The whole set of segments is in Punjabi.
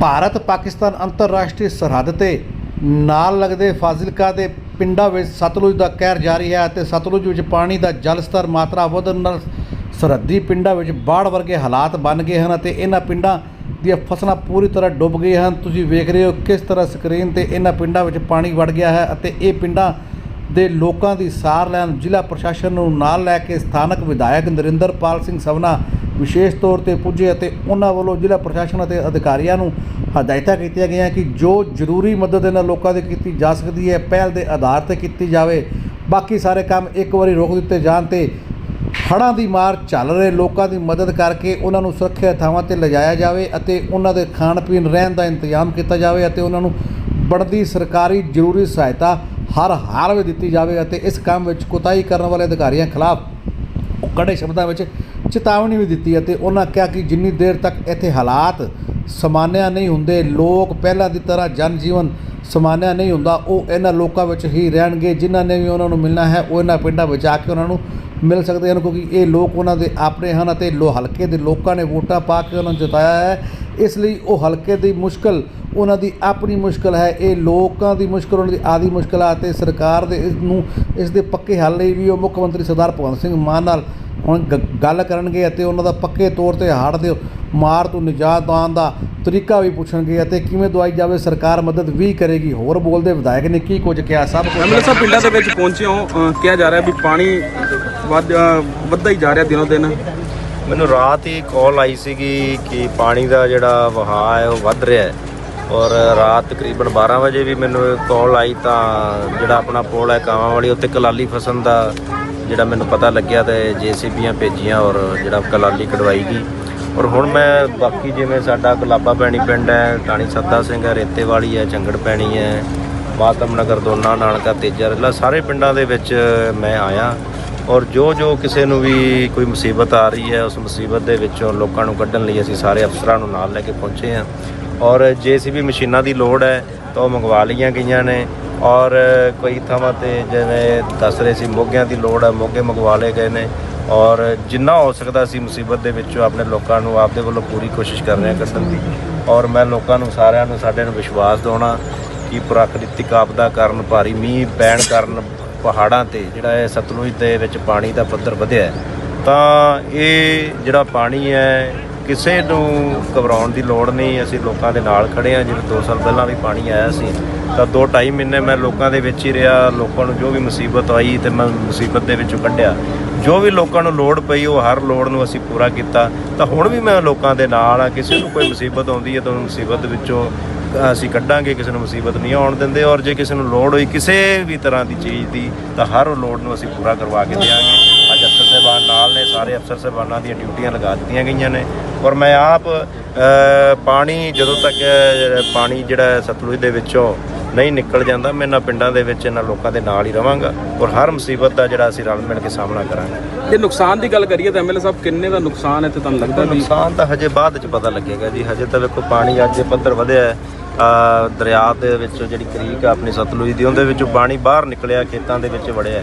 ਭਾਰਤ ਪਾਕਿਸਤਾਨ ਅੰਤਰਰਾਸ਼ਟਰੀ ਸਰਹੱਦ ਤੇ ਨਾਲ ਲੱਗਦੇ ਫਾਜ਼ਿਲਕਾ ਦੇ ਪਿੰਡਾਂ ਵਿੱਚ ਸਤਲੁਜ ਦਾ ਕਹਿਰ ਜਾਰੀ ਹੈ ਅਤੇ ਸਤਲੁਜ ਵਿੱਚ ਪਾਣੀ ਦਾ ਜਲ ਸਤਰ ਮਾਤਰਾ ਵਧਣ ਨਾਲ ਸਰਹੱਦੀ ਪਿੰਡਾਂ ਵਿੱਚ ਬਾੜ ਵਰਗੇ ਹਾਲਾਤ ਬਣ ਗਏ ਹਨ ਅਤੇ ਇਹਨਾਂ ਪਿੰਡਾਂ ਦੀਆਂ ਫਸਲਾਂ ਪੂਰੀ ਤਰ੍ਹਾਂ ਡੁੱਬ ਗਈਆਂ ਹਨ। ਤੁਸੀਂ ਵੇਖ ਰਹੇ ਹੋ ਕਿਸ ਤਰ੍ਹਾਂ ਸਕਰੀਨ ਤੇ ਇਹਨਾਂ ਪਿੰਡਾਂ ਵਿੱਚ ਪਾਣੀ ਵੜ ਗਿਆ ਹੈ ਅਤੇ ਇਹ ਪਿੰਡਾਂ ਦੇ ਲੋਕਾਂ ਦੀ ਸਾਰ ਲੈਣ ਜ਼ਿਲ੍ਹਾ ਪ੍ਰਸ਼ਾਸਨ ਨੂੰ ਨਾਲ ਲੈ ਕੇ ਸਥਾਨਕ ਵਿਧਾਇਕ ਨਰਿੰਦਰਪਾਲ ਸਿੰਘ ਸਵਨਾ ਵਿਸ਼ੇਸ਼ ਤੌਰ ਤੇ ਪੁੱਜੇ ਅਤੇ ਉਹਨਾਂ ਵੱਲੋਂ ਜ਼ਿਲ੍ਹਾ ਪ੍ਰਸ਼ਾਸਨ ਅਤੇ ਅਧਿਕਾਰੀਆਂ ਨੂੰ ਹਦਾਇਤਾਂ ਕੀਤੀਆਂ ਗਈਆਂ ਕਿ ਜੋ ਜ਼ਰੂਰੀ ਮਦਦ ਇਹਨਾਂ ਲੋਕਾਂ ਦੀ ਕੀਤੀ ਜਾ ਸਕਦੀ ਹੈ, ਪਹਿਲ ਦੇ ਆਧਾਰ ਤੇ ਕੀਤੀ ਜਾਵੇ। ਬਾਕੀ ਸਾਰੇ ਕੰਮ ਇੱਕ ਵਾਰੀ ਰੋਕ ਦਿੱਤੇ ਜਾਣ ਤੇ ਹੜ੍ਹਾਂ ਦੀ ਮਾਰ ਚੱਲ ਰਹੇ ਲੋਕਾਂ ਦੀ ਮਦਦ ਕਰਕੇ ਉਹਨਾਂ ਨੂੰ ਸੁਰੱਖਿਅਤ ਥਾਵਾਂ ਤੇ ਲਿਜਾਇਆ ਜਾਵੇ ਅਤੇ ਉਹਨਾਂ ਦੇ ਖਾਣ ਪੀਣ ਰਹਿਣ ਦਾ ਇੰਤਜ਼ਾਮ ਕੀਤਾ ਜਾਵੇ ਅਤੇ ਉਹਨਾਂ ਨੂੰ ਬਣਦੀ ਸਰਕਾਰੀ ਜ਼ਰੂਰੀ ਸਹਾਇਤਾ ਹਰ ਹਾਲ ਵਿੱਚ ਦਿੱਤੀ ਜਾਵੇ ਅਤੇ ਇਸ ਕੰਮ ਵਿੱਚ ਕੁਤਾਹੀ ਕਰਨ ਵਾਲੇ ਅਧਿਕਾਰੀਆਂ ਖਿਲਾਫ ਕੜੇ ਸ਼ਬਦਾਂ ਵਿੱਚ ਚੇਤਾਵਨੀ ਵੀ ਦਿੱਤੀ ਅਤੇ ਉਹਨਾਂ ਕਿਹਾ ਕਿ ਜਿੰਨੀ ਦੇਰ ਤੱਕ ਇੱਥੇ ਹਾਲਾਤ ਸਮਾਨਿਆ ਨਹੀਂ ਹੁੰਦੇ, ਲੋਕ ਪਹਿਲਾਂ ਦੀ ਤਰ੍ਹਾਂ ਜਨ ਜੀਵਨ ਸਮਾਨਿਆ ਨਹੀਂ ਹੁੰਦਾ, ਉਹ ਇਹਨਾਂ ਲੋਕਾਂ ਵਿੱਚ ਹੀ ਰਹਿਣਗੇ, ਜਿਨ੍ਹਾਂ ਨੇ ਵੀ ਉਹਨਾਂ ਨੂੰ ਮਿਲਣਾ ਹੈ, ਉਹ ਇਹਨਾਂ ਪਿੰਡਾਂ ਵਿੱਚ ਆ ਕੇ ਉਹਨਾਂ ਨੂੰ ਮਿਲ ਸਕਦੇ ਹਨ, ਕਿਉਂਕਿ ਇਹ ਲੋਕ ਉਹਨਾਂ ਦੇ ਆਪਣੇ ਹਨ ਅਤੇ ਲੋ, ਹਲਕੇ ਦੇ ਲੋਕਾਂ ਨੇ ਵੋਟਾਂ ਪਾ ਕੇ ਉਹਨਾਂ ਨੂੰ ਜਿਤਾਇਆ ਹੈ। ਇਸ ਲਈ ਉਹ ਹਲਕੇ ਦੀ ਮੁਸ਼ਕਲ, ਉਹਨਾਂ ਦੀ ਆਪਣੀ ਮੁਸ਼ਕਲ ਹੈ, ਇਹ ਲੋਕਾਂ ਦੀ ਮੁਸ਼ਕਲ, ਉਹਨਾਂ ਦੀ ਆਦੀ ਮੁਸ਼ਕਲ ਆ ਅਤੇ ਸਰਕਾਰ ਦੇ ਇਸ ਨੂੰ, ਇਸ ਦੇ ਪੱਕੇ ਹੱਲ ਲਈ ਵੀ ਉਹ ਮੁੱਖ ਮੰਤਰੀ ਸਰਦਾਰ ਭਗਵੰਤ ਸਿੰਘ ਮਾਨ ਨਾਲ ਹੁਣ ਗ- ਗੱਲ ਕਰਨਗੇ ਅਤੇ ਉਹਨਾਂ ਦਾ ਪੱਕੇ ਤੌਰ ਤੇ ਹੜ੍ਹ ਦੇ ਮਾਰ ਤੋਂ ਨਿਜਾਤ ਦਿਵਾਉਣ ਦਾ ਤਰੀਕਾ ਵੀ ਪੁੱਛਣਗੇ ਅਤੇ ਕਿਵੇਂ ਦਵਾਈ ਜਾਵੇ ਸਰਕਾਰ ਮਦਦ ਵੀ ਕਰੇਗੀ। ਹੋਰ ਬੋਲਦੇ ਵਿਧਾਇਕ ਨੇ ਕੀ ਕੁਝ ਕਿਹਾ? ਸਭ ਕੁਝ ਐਮਐਲਏ ਸਾਹਿਬ ਪਿੰਡਾਂ ਦੇ ਵਿੱਚ ਪਹੁੰਚੇ ਹੋ ਕਿਹਾ ਜਾ ਰਿਹਾ ਵੀ ਪਾਣੀ ਵੱਧਦਾ ਹੀ ਜਾ ਰਿਹਾ ਦਿਨੋਂ ਦਿਨ। ਮੈਨੂੰ ਰਾਤ ਹੀ ਕਾਲ ਆਈ ਸੀਗੀ ਕਿ ਪਾਣੀ ਦਾ ਜਿਹੜਾ ਵਹਾਅ ਹੈ ਉਹ ਵੱਧ ਰਿਹਾ ਹੈ। ਔਰ ਰਾਤ ਤਕਰੀਬਨ 12 ਵਜੇ ਵੀ ਮੈਨੂੰ ਕਾਲ ਆਈ ਤਾਂ ਜਿਹੜਾ ਆਪਣਾ ਪੁਲ ਹੈ ਕਾਵਾਂ ਵਾਲੀ ਉੱਤੇ ਕਲਾਲੀ ਫਸਣ ਦਾ ਜਿਹੜਾ ਮੈਨੂੰ ਪਤਾ ਲੱਗਿਆ ਤੇ ਜੀਸੀਬੀਆਂ ਭੇਜੀਆਂ ਔਰ ਜਿਹੜਾ ਕਲਾਲੀ ਕਢਵਾਈ ਗਈ। ਔਰ ਹੁਣ ਮੈਂ ਬਾਕੀ ਜਿਵੇਂ ਸਾਡਾ ਗੁਲਾਬਾ ਪੈਣੀ ਪਿੰਡ ਹੈ, ਟਾਣੀ ਸੱਦਾ ਸਿੰਘ ਹੈ ਰੇਤੇ ਵਾਲੀ ਹੈ ਚੰਗੜ ਪੈਣੀ ਹੈ, ਮਾਤਮ ਨਗਰ, ਦੋਨਾ ਨਾਨਕਾ, ਤੇਜਾ ਰਲਾ, ਸਾਰੇ ਪਿੰਡਾਂ ਦੇ ਵਿੱਚ ਮੈਂ ਆਇਆ। ਔਰ ਜੋ ਜੋ ਕਿਸੇ ਨੂੰ ਵੀ ਕੋਈ ਮੁਸੀਬਤ ਆ ਰਹੀ ਹੈ, ਉਸ ਮੁਸੀਬਤ ਦੇ ਵਿੱਚੋਂ ਲੋਕਾਂ ਨੂੰ ਕੱਢਣ ਲਈ ਅਸੀਂ ਸਾਰੇ ਅਫਸਰਾਂ ਨੂੰ ਨਾਲ ਲੈ ਕੇ ਪਹੁੰਚੇ ਹਾਂ। ਔਰ ਜੇਸੀਬੀ ਮਸ਼ੀਨਾਂ ਦੀ ਲੋੜ ਹੈ, ਤਾਂ ਉਹ ਮੰਗਵਾ ਲਈਆਂ ਗਈਆਂ ਨੇ। ਔਰ ਕੋਈ ਥਾਵਾਂ ਤੇ ਜਿਵੇਂ ਦੱਸ ਰਹੇ ਸੀ, ਮੋਗਿਆਂ ਦੀ ਲੋੜ ਹੈ ਮੋਗੇ ਮੰਗਵਾ ਲਏ ਗਏ ਨੇ। ਔਰ ਜਿੰਨਾ ਹੋ ਸਕਦਾ ਸੀ ਮੁਸੀਬਤ ਦੇ ਵਿੱਚੋਂ ਆਪਣੇ ਲੋਕਾਂ ਨੂੰ ਆਪਦੇ ਵੱਲੋਂ ਪੂਰੀ ਕੋਸ਼ਿਸ਼ ਕਰ ਰਹੇ ਹਾਂ ਕੱਢਣ ਦੀ। ਔਰ ਮੈਂ ਲੋਕਾਂ ਨੂੰ, ਸਾਰਿਆਂ ਨੂੰ, ਸਾਡੇ ਨੂੰ ਵਿਸ਼ਵਾਸ ਦਿਵਾਉਣਾ ਕਿ ਪ੍ਰਾਕ੍ਰਿਤਿਕ ਆਪਦਾ ਕਾਰਨ ਭਾਰੀ ਮੀਂਹ ਪੈਣ ਕਾਰਨ ਪਹਾੜਾਂ ਤੇ ਜਿਹੜਾ ਹੈ ਸਤਲੁਜ ਦੇ ਵਿੱਚ ਪਾਣੀ ਦਾ ਪੱਧਰ ਵਧਿਆ ਤਾਂ ਇਹ ਜਿਹੜਾ ਪਾਣੀ ਹੈ ਕਿਸੇ ਨੂੰ ਘਬਰਾਉਣ ਦੀ ਲੋੜ ਨਹੀਂ, ਅਸੀਂ ਲੋਕਾਂ ਦੇ ਨਾਲ ਖੜੇ ਹਾਂ, ਜਿਵੇਂ 2 ਸਾਲ ਪਹਿਲਾਂ ਵੀ ਪਾਣੀ ਆਇਆ ਸੀ, ਤਾਂ 2.5 ਮਹੀਨੇ ਮੈਂ ਲੋਕਾਂ ਦੇ ਵਿੱਚ ਹੀ ਰਿਹਾ, ਲੋਕਾਂ ਨੂੰ ਜੋ ਵੀ ਮੁਸੀਬਤ ਆਈ ਤੇ ਮੈਂ ਮੁਸੀਬਤ ਦੇ ਵਿੱਚੋਂ ਕੱਢਿਆ। ਜੋ ਵੀ ਲੋਕਾਂ ਨੂੰ ਲੋੜ ਪਈ, ਉਹ ਹਰ ਲੋੜ ਨੂੰ ਅਸੀਂ ਪੂਰਾ ਕੀਤਾ। ਤਾਂ ਹੁਣ ਵੀ ਮੈਂ ਲੋਕਾਂ ਦੇ ਨਾਲ ਆ ਕਿਸੇ ਨੂੰ ਕੋਈ ਮੁਸੀਬਤ ਆਉਂਦੀ ਹੈ ਤਾਂ ਉਹ ਮੁਸੀਬਤ ਵਿੱਚੋਂ ਅਸੀਂ ਕੱਢਾਂਗੇ, ਕਿਸੇ ਨੂੰ ਮੁਸੀਬਤ ਨਹੀਂ ਆਉਣ ਦਿੰਦੇ ਔਰ ਜੇ ਕਿਸੇ ਨੂੰ ਲੋੜ ਹੋਈ ਕਿਸੇ ਵੀ ਤਰ੍ਹਾਂ ਦੀ ਚੀਜ਼ ਦੀ, ਤਾਂ ਹਰ ਲੋੜ ਨੂੰ ਅਸੀਂ ਪੂਰਾ ਕਰਵਾ ਕੇ ਦੇਵਾਂਗੇ ਅਫਸਰ ਸਾਹਿਬਾਨ ਨਾਲ ਨੇ ਸਾਰੇ ਅਫਸਰ ਸਾਹਿਬਾਨਾਂ ਦੀਆਂ ਡਿਊਟੀਆਂ ਲਗਾ ਦਿੱਤੀਆਂ ਗਈਆਂ ਨੇ। ਔਰ ਮੈਂ ਆਪ ਪਾਣੀ ਜਦੋਂ ਤੱਕ ਪਾਣੀ ਜਿਹੜਾ ਸਤਲੁਜ ਦੇ ਵਿੱਚੋਂ ਨਹੀਂ ਨਿਕਲ ਜਾਂਦਾ ਮੈਂ ਇਹਨਾਂ ਪਿੰਡਾਂ ਦੇ ਵਿੱਚ ਇਹਨਾਂ ਲੋਕਾਂ ਦੇ ਨਾਲ ਹੀ ਰਵਾਂਗਾ ਔਰ ਹਰ ਮੁਸੀਬਤ ਦਾ ਜਿਹੜਾ ਅਸੀਂ ਰਲ ਮਿਲ ਕੇ ਸਾਹਮਣਾ ਕਰਾਂਗੇ। ਜੇ ਨੁਕਸਾਨ ਦੀ ਗੱਲ ਕਰੀਏ ਤਾਂ ਐਮਐਲਏ ਸਾਹਿਬ ਕਿੰਨੇ ਦਾ ਨੁਕਸਾਨ ਹੈ ਤੇ ਤੁਹਾਨੂੰ ਲੱਗਦਾ ਵੀ? ਨੁਕਸਾਨ ਤਾਂ ਹਜੇ ਬਾਅਦ ਚ ਪਤਾ ਲੱਗੇਗਾ ਜੀ। ਹਜੇ ਤਾਂ ਵੇਖੋ ਪਾਣੀ ਅੱਜ ਪੱਧਰ ਵਧਿਆ ਹੈ। ਦਰਿਆ ਦੇ ਵਿੱਚੋਂ ਜਿਹੜੀ ਕਰੀਕ ਆ ਆਪਣੀ ਸਤਲੁਜ ਦੀ ਉਹਦੇ ਵਿੱਚੋਂ ਪਾਣੀ ਬਾਹਰ ਨਿਕਲਿਆ ਖੇਤਾਂ ਦੇ ਵਿੱਚ ਵੜਿਆ।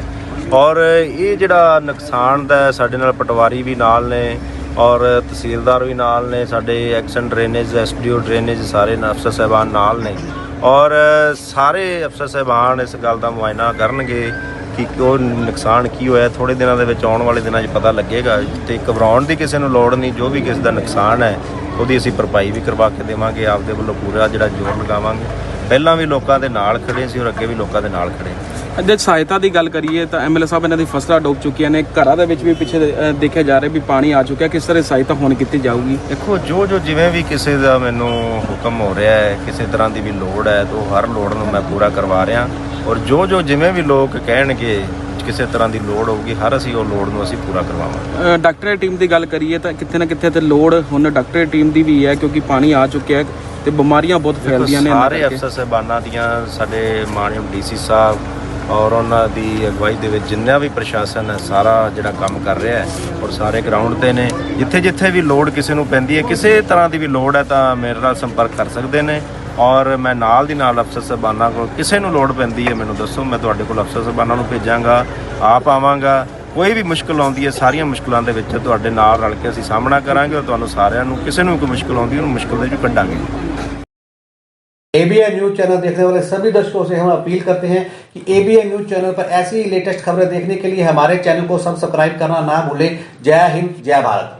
ਔਰ ਇਹ ਜਿਹੜਾ ਨੁਕਸਾਨ ਦਾ ਸਾਡੇ ਨਾਲ ਪਟਵਾਰੀ ਵੀ ਨਾਲ ਨੇ ਔਰ ਤਹਿਸੀਲਦਾਰ ਵੀ ਨਾਲ ਨੇ, ਸਾਡੇ ਐਕਸ਼ਨ ਡਰੇਨੇਜ, ਐਸਡੀਓ ਡਰੇਨੇਜ ਸਾਰੇ ਅਫਸਰ ਸਾਹਿਬਾਨ ਨਾਲ ਨੇ। ਔਰ ਸਾਰੇ ਅਫਸਰ ਸਾਹਿਬਾਨ ਇਸ ਗੱਲ ਦਾ ਮੁਆਇਨਾ ਕਰਨਗੇ ਕਿ ਕਿਉਂ ਨੁਕਸਾਨ ਕੀ ਹੋਇਆ। ਥੋੜੇ ਦਿਨਾਂ ਦੇ ਵਿੱਚ ਆਉਣ ਵਾਲੇ ਦਿਨਾਂ 'ਚ ਪਤਾ ਲੱਗੇਗਾ ਤੇ ਘਬਰਾਉਣ ਦੀ ਕਿਸੇ ਨੂੰ ਲੋੜ ਨਹੀਂ। ਜੋ ਵੀ ਕਿਸੇ ਦਾ ਨੁਕਸਾਨ ਹੈ, ਉਹਦੀ ਅਸੀਂ ਭਰਪਾਈ ਵੀ ਕਰਵਾ ਕੇ ਦੇਵਾਂਗੇ। ਆਪਦੇ ਵੱਲੋਂ ਪੂਰਾ ਜਿਹੜਾ ਜ਼ੋਰ ਲਗਾਵਾਂਗੇ। ਪਹਿਲਾਂ ਵੀ ਲੋਕਾਂ ਦੇ ਨਾਲ ਖੜੇ ਸੀ ਔਰ ਅੱਗੇ ਵੀ ਲੋਕਾਂ ਦੇ ਨਾਲ ਖੜੇ। ਜੇ ਸਹਾਇਤਾ ਦੀ ਗੱਲ ਕਰੀਏ ਤਾਂ ਐਮਐਲਏ ਸਾਹਿਬ ਇਹਨਾਂ ਦੀ ਫਸਲਾਂ ਡੁੱਬ ਚੁੱਕੀਆਂ ਨੇ। ਘਰਾਂ ਦੇ ਵਿੱਚ ਵੀ ਪਿੱਛੇ ਅ, ਦੇਖਿਆ ਜਾ ਰਿਹਾ ਵੀ ਪਾਣੀ ਆ ਚੁੱਕਿਆ। ਕਿਸ ਤਰ੍ਹਾਂ ਸਹਾਇਤਾ ਹੁਣ ਕੀਤੀ ਜਾਊਗੀ? ਦੇਖੋ ਜੋ ਜੋ ਜਿਵੇਂ ਵੀ ਕਿਸੇ ਦਾ ਮੈਨੂੰ ਹੁਕਮ ਹੋ ਰਿਹਾ ਹੈ ਕਿਸੇ ਤਰ੍ਹਾਂ ਦੀ ਵੀ ਲੋੜ ਹੈ ਤਾਂ ਉਹ ਹਰ ਲੋੜ ਨੂੰ ਮੈਂ ਪੂਰਾ ਕਰਵਾ ਰਿਹਾ। ਔਰ ਜੋ ਜੋ ਜਿਵੇਂ ਵੀ ਲੋਕ ਕਹਿਣਗੇ ਕਿਸੇ ਤਰ੍ਹਾਂ ਦੀ ਲੋੜ ਹੋਊਗੀ ਹਰ ਅਸੀਂ ਉਹ ਲੋੜ ਨੂੰ ਅਸੀਂ ਪੂਰਾ ਕਰਵਾਵਾਂਗੇ। ਡਾਕਟਰੀ ਟੀਮ ਦੀ ਗੱਲ ਕਰੀਏ ਤਾਂ ਕਿਤੇ ਨਾ ਕਿਤੇ ਤੇ ਲੋੜ ਹੁਣ ਡਾਕਟਰੀ ਟੀਮ ਦੀ ਵੀ ਹੈ ਕਿਉਂਕਿ ਪਾਣੀ ਆ ਚੁੱਕਿਆ ਹੈ ਤੇ ਬਿਮਾਰੀਆਂ ਬਹੁਤ ਫੈਲਦੀਆਂ ਨੇ ਇਹਨਾਂ ਸਾਰੇ ਕਰਕੇ। ਅਫਸਰ ਸਾਹਿਬਾਨਾਂ ਦੀਆਂ ਸਾਡੇ ਮਾਨਯੋਗ ਡੀਸੀ ਸਾਹਿਬ ਔਰ ਉਹਨਾਂ ਦੀ ਅਗਵਾਈ ਦੇ ਵਿੱਚ ਜਿੰਨਾ ਵੀ ਪ੍ਰਸ਼ਾਸਨ ਹੈ ਸਾਰਾ ਜਿਹੜਾ ਕੰਮ ਕਰ ਰਿਹਾ ਹੈ ਔਰ ਸਾਰੇ ਗਰਾਊਂਡ ਤੇ ਨੇ। ਜਿੱਥੇ ਜਿੱਥੇ ਵੀ ਲੋੜ ਕਿਸੇ ਨੂੰ ਪੈਂਦੀ ਹੈ ਕਿਸੇ ਤਰ੍ਹਾਂ ਦੀ ਵੀ ਲੋੜ ਹੈ ਤਾਂ ਮੇਰੇ ਨਾਲ ਸੰਪਰਕ ਕਰ ਸਕਦੇ ਨੇ। ਔਰ ਮੈਂ ਨਾਲ ਦੀ ਨਾਲ ਅਫਸਰ ਸਾਹਿਬਾਨਾਂ ਕੋਲ ਕਿਸੇ ਨੂੰ ਲੋੜ ਪੈਂਦੀ ਹੈ ਮੈਨੂੰ ਦੱਸੋ ਮੈਂ ਤੁਹਾਡੇ ਕੋਲ ਅਫਸਰ ਸਾਹਿਬਾਨਾਂ ਨੂੰ ਭੇਜਾਂਗਾ ਆਪ ਆਵਾਂਗਾ ਕੋਈ ਵੀ ਮੁਸ਼ਕਲ ਆਉਂਦੀ ਹੈ ਸਾਰੀਆਂ ਮੁਸ਼ਕਲਾਂ ਦੇ ਵਿੱਚ ਤੁਹਾਡੇ ਨਾਲ ਰਲ ਕੇ ਅਸੀਂ ਸਾਹਮਣਾ ਕਰਾਂਗੇ ਔਰ ਤੁਹਾਨੂੰ ਸਾਰਿਆਂ ਨੂੰ ਕਿਸੇ ਨੂੰ ਵੀ ਕੋਈ ਮੁਸ਼ਕਲ ਆਉਂਦੀ ਹੈ ਉਹਨੂੰ ਮੁਸ਼ਕਲ ਦੇ ਵਿੱਚੋਂ ਕੱਢਾਂਗੇ एबीएन न्यूज चैनल देखने वाले सभी दर्शकों से हम अपील करते हैं कि एबीएन न्यूज चैनल पर ऐसी ही लेटेस्ट खबरें देखने के लिए हमारे चैनल को सब्सक्राइब करना ना भूलें जय हिंद जय भारत